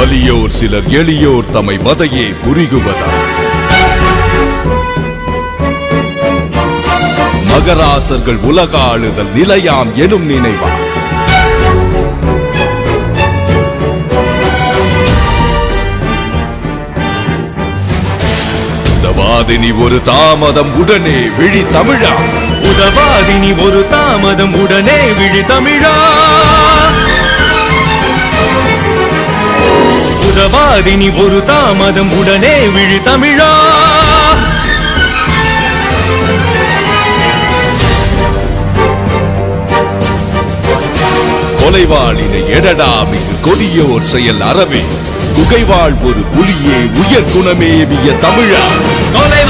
வலியோர் சிலர் எளியோர் தமை மதையே புரிகுவதா? மகராசர்கள் உலகாளுதல் நிலையாம் எனும் நினைவா? உதவாதினி ஒரு தாமதம் உடனே விழி தமிழா? உதவாதினி ஒரு தாமதம் உடனே விழி தமிழா? உதவாதினி ஒரு தாமதம் உடனே விழி தமிழா. கொலைவாளின எடடா மிகு கொடியோர் செயல் அறவே. குகைவாழ் ஒரு புலியே உயர் குணமேவிய தமிழா. கொலைவாளினை